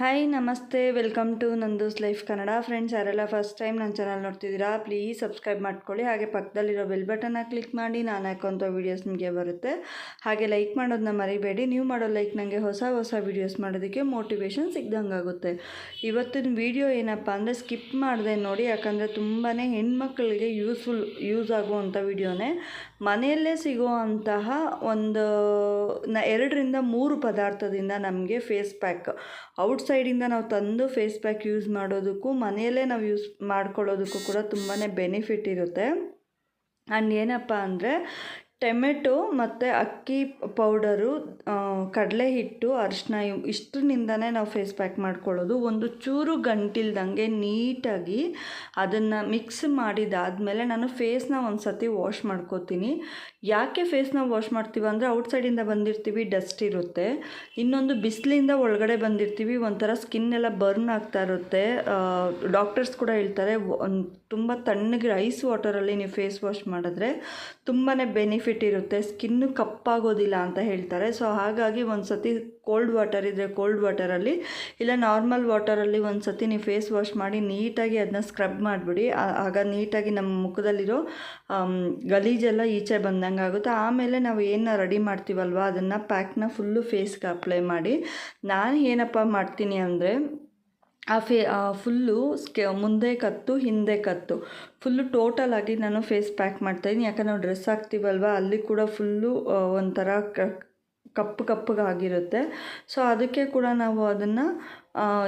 Hi ನಮಸ್ತೆ welcome to Nandu's life Kannada friends ಯಾರೆಲ್ಲ first time ನನ್ನ ಚಾನಲ್ ನೋಡ್ತಿದ್ದೀರಾ ಪ್ಲೀಸ್ ಸಬ್ಸ್ಕ್ರೈಬ್ ಮಾಡ್ಕೊಳ್ಳಿ. ಹಾಗೆ ಪಕ್ಕದಲ್ಲಿರೋ ಬೆಲ್ ಬಟನ್ನ ಕ್ಲಿಕ್ ಮಾಡಿ, ನಾನು ಹಾಕೋಂಥ ವೀಡಿಯೋಸ್ ನಿಮಗೆ ಬರುತ್ತೆ. ಹಾಗೆ ಲೈಕ್ ಮಾಡೋದನ್ನ ಮರಿಬೇಡಿ. ನೀವು ಮಾಡೋ ಲೈಕ್ ನನಗೆ ಹೊಸ ಹೊಸ ವೀಡಿಯೋಸ್ ಮಾಡೋದಕ್ಕೆ ಮೋಟಿವೇಶನ್ ಸಿಗ್ದಂಗೆ ಆಗುತ್ತೆ. ಇವತ್ತಿನ ವೀಡಿಯೋ ಏನಪ್ಪ ಅಂದರೆ ಸ್ಕಿಪ್ ಮಾಡಿದೆ ನೋಡಿ, ಯಾಕಂದರೆ ತುಂಬಾ ಹೆಣ್ಮಕ್ಳಿಗೆ ಯೂಸ್ಫುಲ್ ಯೂಸ್ ಆಗುವಂಥ ವೀಡಿಯೋನೇ ಮನೆಯಲ್ಲೇ ಸಿಗುವಂತಹ ಒಂದು ಎರಡರಿಂದ ಮೂರು ಪದಾರ್ಥದಿಂದ ನಮಗೆ ಫೇಸ್ ಪ್ಯಾಕ್ ಔಟ್ ಸೈಡಿಂದ ನಾವು ತಂದು ಫೇಸ್ ಪ್ಯಾಕ್ ಯೂಸ್ ಮಾಡೋದಕ್ಕೂ, ಮನೆಯಲ್ಲೇ ನಾವು ಯೂಸ್ ಮಾಡ್ಕೊಳ್ಳೋದಕ್ಕೂ ಕೂಡ ತುಂಬಾ ಬೆನಿಫಿಟ್ ಇರುತ್ತೆ. ಆ್ಯಂಡ್ ಏನಪ್ಪ ಅಂದರೆ ಟೊಮೆಟೊ ಮತ್ತು ಅಕ್ಕಿ ಪೌಡರು ಕಡಲೆ ಹಿಟ್ಟು ಅರಿಶಿನ ಇಷ್ಟರಿಂದನೇ ನಾವು ಫೇಸ್ ಪ್ಯಾಕ್ ಮಾಡ್ಕೊಳ್ಳೋದು. ಒಂದು ಚೂರು ಗಂಟಿಲ್ದಂಗೆ ನೀಟಾಗಿ ಅದನ್ನು ಮಿಕ್ಸ್ ಮಾಡಿದಾದಮೇಲೆ ನಾನು ಫೇಸ್ನ ಒಂದು ಸತಿ ವಾಶ್ ಮಾಡ್ಕೋತೀನಿ. ಯಾಕೆ ಫೇಸ್ನ ವಾಶ್ ಮಾಡ್ತೀವಿ ಅಂದರೆ ಔಟ್ಸೈಡಿಂದ ಬಂದಿರ್ತೀವಿ ಡಸ್ಟ್ ಇರುತ್ತೆ. ಇನ್ನೊಂದು ಬಿಸಿಲಿಂದ ಒಳಗಡೆ ಬಂದಿರ್ತೀವಿ, ಒಂಥರ ಸ್ಕಿನ್ ಎಲ್ಲ ಬರ್ನ್ ಆಗ್ತಾ ಇರುತ್ತೆ. ಡಾಕ್ಟರ್ಸ್ ಕೂಡ ಹೇಳ್ತಾರೆ ತುಂಬ ತಣ್ಣಗೆ ಐಸ್ ವಾಟರಲ್ಲಿ ನೀವು ಫೇಸ್ ವಾಶ್ ಮಾಡಿದ್ರೆ ತುಂಬಾ ಬೆನಿಫಿಟ್ ಇರುತ್ತೆ ಸ್ಕಿನ್ನು ಕಪ್ಪಾಗೋದಿಲ್ಲ ಅಂತ ಹೇಳ್ತಾರೆ. ಸೊ ಹಾಗಾಗಿ ಒಂದು ಸತಿ ಕೋಲ್ಡ್ ವಾಟರ್ ಇದ್ದರೆ ಕೋಲ್ಡ್ ವಾಟರಲ್ಲಿ ಇಲ್ಲ ನಾರ್ಮಲ್ ವಾಟರಲ್ಲಿ ಒಂದು ಸತಿ ನೀವು ಫೇಸ್ ವಾಶ್ ಮಾಡಿ ನೀಟಾಗಿ ಅದನ್ನ ಸ್ಕ್ರಬ್ ಮಾಡಿಬಿಡಿ. ಆಗ ನೀಟಾಗಿ ನಮ್ಮ ಮುಖದಲ್ಲಿರೋ ಗಲೀಜೆಲ್ಲ ಈಚೆ ಬಂದಂಗೆ ಆಗುತ್ತೆ. ಆಮೇಲೆ ನಾವು ಏನು ರೆಡಿ ಮಾಡ್ತೀವಲ್ವ, ಅದನ್ನು ಪ್ಯಾಕ್ನ ಫುಲ್ಲು ಫೇಸ್ಗೆ ಅಪ್ಲೈ ಮಾಡಿ. ನಾನು ಏನಪ್ಪ ಮಾಡ್ತೀನಿ ಅಂದರೆ ಆ ಫೇ ಫುಲ್ಲು ಸ್ಕೆ, ಮುಂದೆ ಕತ್ತು, ಹಿಂದೆ ಕತ್ತು. ಫುಲ್ಲು ಟೋಟಲ್ ಆಗಿ ನಾನು ಫೇಸ್ ಪ್ಯಾಕ್ ಮಾಡ್ತಾಯಿದ್ದೀನಿ ಯಾಕಂದ್ರೆ ನಾವು ಡ್ರೆಸ್ ಹಾಕ್ತೀವಲ್ವ, ಅಲ್ಲಿ ಕೂಡ ಫುಲ್ಲು ಒಂಥರ ಕಪ್ಪು ಕಪ್ಪಗಾಗಿರುತ್ತೆ ಸೊ, ಅದಕ್ಕೆ ಕೂಡ ನಾವು ಅದನ್ನು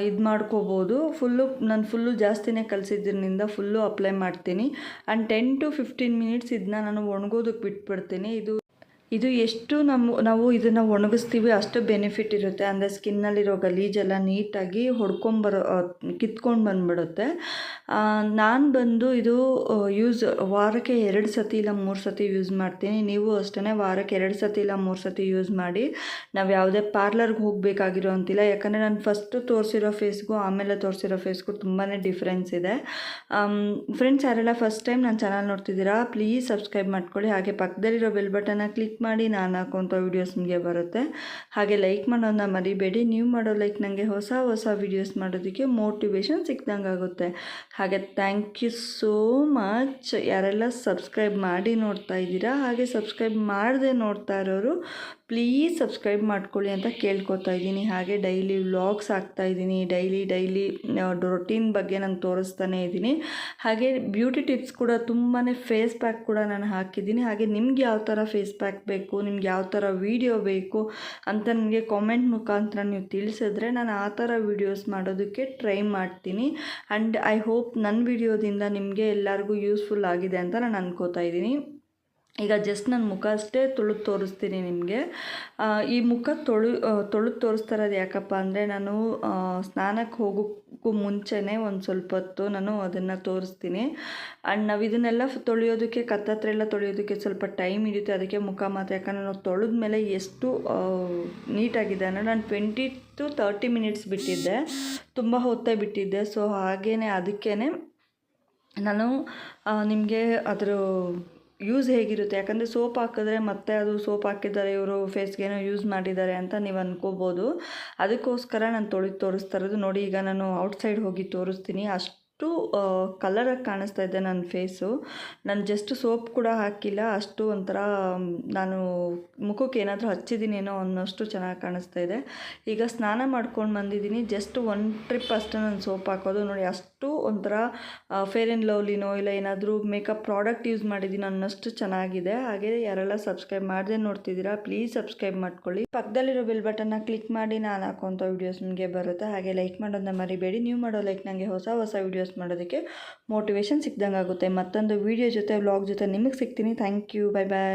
ಇದು ಮಾಡ್ಕೋಬೋದು. ಫುಲ್ಲು, ನಾನು ಫುಲ್ಲು ಜಾಸ್ತಿನೇ ಕಲಿಸಿದ್ರಿಂದ ಫುಲ್ಲು ಅಪ್ಲೈ ಮಾಡ್ತೀನಿ. And ten to fifteen minutes ಇದನ್ನ ನಾನು ಒಣಗೋದಕ್ಕೆ ಬಿಟ್ಬಿಡ್ತೀನಿ. ಇದು ಇದು ಎಷ್ಟು ನಮ್ಮ ನಾವು ಇದನ್ನು ಒಣಗಿಸ್ತೀವಿ, ಅಷ್ಟು ಬೆನಿಫಿಟ್ ಇರುತ್ತೆ. ಅಂದರೆ ಸ್ಕಿನ್ನಲ್ಲಿರೋ ಗಲೀಜೆಲ್ಲ ನೀಟಾಗಿ ಹೊಡ್ಕೊಂಬರೋ ಕಿತ್ಕೊಂಡು ಬಂದುಬಿಡುತ್ತೆ. ನಾನು ಬಂದು ಇದು ಯೂಸ್ ವಾರಕ್ಕೆ ಎರಡು ಸತಿ ಇಲ್ಲ ಮೂರು ಸತಿ ಯೂಸ್ ಮಾಡ್ತೀನಿ. ನೀವು ಅಷ್ಟೇ ವಾರಕ್ಕೆ ಎರಡು ಸತಿ ಇಲ್ಲ ಮೂರು ಸತಿ ಯೂಸ್ ಮಾಡಿ. ನಾವು ಯಾವುದೇ ಪಾರ್ಲರ್ಗೆ ಹೋಗಬೇಕಾಗಿರೋ ಅಂತಿಲ್ಲ. ಯಾಕಂದರೆ ನಾನು ಫಸ್ಟು ತೋರಿಸಿರೋ ಫೇಸ್ಗೂ ಆಮೇಲೆ ತೋರಿಸಿರೋ ಫೇಸ್ಗೂ ತುಂಬಾ ಡಿಫ್ರೆನ್ಸ್ ಇದೆ. ಫ್ರೆಂಡ್ಸ್ ಯಾರೆಲ್ಲ ಫಸ್ಟ್ ಟೈಮ್ ನನ್ನ ಚಾನಲ್ ನೋಡ್ತಿದ್ದೀರಾ ಪ್ಲೀಸ್ ಸಬ್ಸ್ಕ್ರೈಬ್ ಮಾಡ್ಕೊಳ್ಳಿ. ಹಾಗೆ ಪಕ್ಕದಲ್ಲಿರೋ ಬೆಲ್ ಬಟನ್ನ ಕ್ಲಿಕ್ ಮಾಡಿ ನಾನು ಹಾಕುವಂಥ ವೀಡಿಯೋಸ್ ನಿಮಗೆ ಬರುತ್ತೆ. ಹಾಗೆ ಲೈಕ್ ಮಾಡೋದನ್ನ ಮರಿಬೇಡಿ. ನೀವು ಮಾಡೋ ಲೈಕ್ ನನಗೆ ಹೊಸ ಹೊಸ ವೀಡಿಯೋಸ್ ಮಾಡೋದಕ್ಕೆ ಮೋಟಿವೇಶನ್ ಸಿಕ್ದಂಗೆ ಆಗುತ್ತೆ. ಹಾಗೆ ಥ್ಯಾಂಕ್ ಯು ಸೋ ಮಚ್ ಯಾರೆಲ್ಲ ಸಬ್ಸ್ಕ್ರೈಬ್ ಮಾಡಿ ನೋಡ್ತಾ ಇದ್ದೀರಾ, ಹಾಗೆ ಸಬ್ಸ್ಕ್ರೈಬ್ ಮಾಡದೆ ನೋಡ್ತಾ ಇರೋರು ಪ್ಲೀಸ್ ಸಬ್ಸ್ಕ್ರೈಬ್ ಮಾಡ್ಕೊಳ್ಳಿ ಅಂತ ಕೇಳ್ಕೊತಾ ಇದ್ದೀನಿ. ಹಾಗೆ ಡೈಲಿ ವ್ಲಾಗ್ಸ್ ಇದ್ದೀನಿ. ಡೈಲಿ ಡೈಲಿ ರೊಟೀನ್ ಬಗ್ಗೆ ನಾನು ತೋರಿಸ್ತಾನೆ ಇದ್ದೀನಿ. ಹಾಗೆ ಬ್ಯೂಟಿ ಟಿಪ್ಸ್ ಕೂಡ ತುಂಬಾ ಫೇಸ್ ಪ್ಯಾಕ್ ಕೂಡ ನಾನು ಹಾಕಿದ್ದೀನಿ. ಹಾಗೆ ನಿಮ್ಗೆ ಯಾವ ಥರ ಫೇಸ್ ಪ್ಯಾಕ್ ಬೇಕು, ನಿಮ್ಗೆ ಯಾವ ಥರ ವೀಡಿಯೋ ಬೇಕು ಅಂತ ನನಗೆ ಕಾಮೆಂಟ್ ಮುಖಾಂತರ ನೀವು ತಿಳಿಸಿದ್ರೆ ನಾನು ಆ ಥರ ವೀಡಿಯೋಸ್ ಮಾಡೋದಕ್ಕೆ ಟ್ರೈ ಮಾಡ್ತೀನಿ. ಆ್ಯಂಡ್ ಐ ಹೋಪ್ ನನ್ನ ವಿಡಿಯೋದಿಂದ ನಿಮಗೆ ಎಲ್ಲರಿಗೂ ಯೂಸ್ಫುಲ್ ಆಗಿದೆ ಅಂತ ನಾನು ಅನ್ಕೋತಾ ಇದ್ದೀನಿ. ಈಗ ಜಸ್ಟ್ ನನ್ನ ಮುಖ ಅಷ್ಟೇ ತೊಳೆದು ತೋರಿಸ್ತೀನಿ ನಿಮಗೆ. ಈ ಮುಖ ತೊಳು ತೊಳೆದು ತೋರಿಸ್ತಾ ಇರೋದು ಯಾಕಪ್ಪ ಅಂದರೆ ನಾನು ಸ್ನಾನಕ್ಕೆ ಹೋಗೋಕ್ಕೂ ಮುಂಚೆನೇ ಒಂದು ಸ್ವಲ್ಪ ಹೊತ್ತು ನಾನು ಅದನ್ನು ತೋರಿಸ್ತೀನಿ. ಆ್ಯಂಡ್ ನಾವು ಇದನ್ನೆಲ್ಲ ತೊಳೆಯೋದಕ್ಕೆ ಕತ್ತತ್ರ ಎಲ್ಲ ತೊಳೆಯೋದಕ್ಕೆ ಸ್ವಲ್ಪ ಟೈಮ್ ಹಿಡಿಯುತ್ತೆ. ಅದಕ್ಕೆ ಮುಖ ಮಾತ್ರ. ಯಾಕಂದರೆ ನಾವು ತೊಳೆದ ಮೇಲೆ ಎಷ್ಟು ನೀಟಾಗಿದೆ. ಅಂದರೆ ನಾನು ಟ್ವೆಂಟಿ ಟು ತರ್ಟಿ ಮಿನಿಟ್ಸ್ ಬಿಟ್ಟಿದ್ದೆ. ತುಂಬ ಹೊತ್ತೇ ಬಿಟ್ಟಿದ್ದೆ. ಸೊ ಹಾಗೇ ಅದಕ್ಕೇ ನಾನು ನಿಮಗೆ ಅದರ ಯೂಸ್ ಹೇಗಿರುತ್ತೆ? ಯಾಕಂದರೆ ಸೋಪ್ ಹಾಕಿದ್ರೆ ಮತ್ತೆ ಅದು ಸೋಪ್ ಹಾಕಿದ್ದಾರೆ, ಇವರು ಫೇಸ್ಗೇನೋ ಯೂಸ್ ಮಾಡಿದ್ದಾರೆ ಅಂತ ನೀವು ಅಂದ್ಕೋಬೋದು ಅದಕ್ಕೋಸ್ಕರ ನಾನು ತೊಳೆದು ತೋರಿಸ್ತಾ ಇರೋದು ನೋಡಿ, ಈಗ ನಾನು ಔಟ್ಸೈಡ್ ಹೋಗಿ ತೋರಿಸ್ತೀನಿ. ಅಷ್ಟು ಅಷ್ಟು ಕಲರಾಗಿ ಕಾಣಿಸ್ತಾ ಇದೆ ನನ್ನ ಫೇಸು ನಾನು ಜಸ್ಟ್ ಸೋಪ್ ಕೂಡ ಹಾಕಿಲ್ಲ, ಅಷ್ಟು ಒಂಥರ ನಾನು ಮುಖಕ್ಕೆ ಏನಾದರೂ ಹಚ್ಚಿದ್ದೀನೇನೋ ಅನ್ನೋಷ್ಟು ಚೆನ್ನಾಗಿ ಕಾಣಿಸ್ತಾ ಇದೆ. ಈಗ ಸ್ನಾನ ಮಾಡ್ಕೊಂಡು ಬಂದಿದ್ದೀನಿ ಜಸ್ಟ್ ಒನ್ ಟ್ರಿಪ್ ಅಷ್ಟೇ ನಾನು ಸೋಪ್ ಹಾಕೋದು. ನೋಡಿ, ಅಷ್ಟು ಒಂಥರ ಫೇರ್ ಆ್ಯಂಡ್ ಲವ್ಲಿನೋ ಇಲ್ಲ ಏನಾದರೂ ಮೇಕಪ್ ಪ್ರಾಡಕ್ಟ್ ಯೂಸ್ ಮಾಡಿದ್ದೀನಿ ಅನ್ನೋಷ್ಟು ಚೆನ್ನಾಗಿದೆ. ಹಾಗೆ ಯಾರೆಲ್ಲ ಸಬ್ಸ್ಕ್ರೈಬ್ ಮಾಡದೆ ನೋಡ್ತಿದ್ದೀರಾ ಪ್ಲೀಸ್ ಸಬ್ಸ್ಕ್ರೈಬ್ ಮಾಡ್ಕೊಳ್ಳಿ. ಪಕ್ಕದಲ್ಲಿರೋ ಬೆಲ್ ಬಟನ್ನ ಕ್ಲಿಕ್ ಮಾಡಿ, ನಾನು ಹಾಕುವಂಥ ವೀಡಿಯೋಸ್ ನಿಮಗೆ ಬರುತ್ತೆ. ಹಾಗೆ ಲೈಕ್ ಮಾಡೋದನ್ನ ಮರಿಬೇಡಿ. ನೀವು ಮಾಡೋ ಲೈಕ್ ನನಗೆ ಹೊಸ ಹೊಸ ವೀಡಿಯೋಸ್ ಮಾಡೋದಕ್ಕೆ ಮೋಟಿವೇಶನ್ ಸಿಕ್ದಂಗೆ ಆಗುತ್ತೆ ಮತ್ತೊಂದು ವೀಡಿಯೋ ಜೊತೆ ವ್ಲಾಗ್ ಜೊತೆ ನಿಮಗೆ ಸಿಗ್ತೀನಿ. Thank you bye bye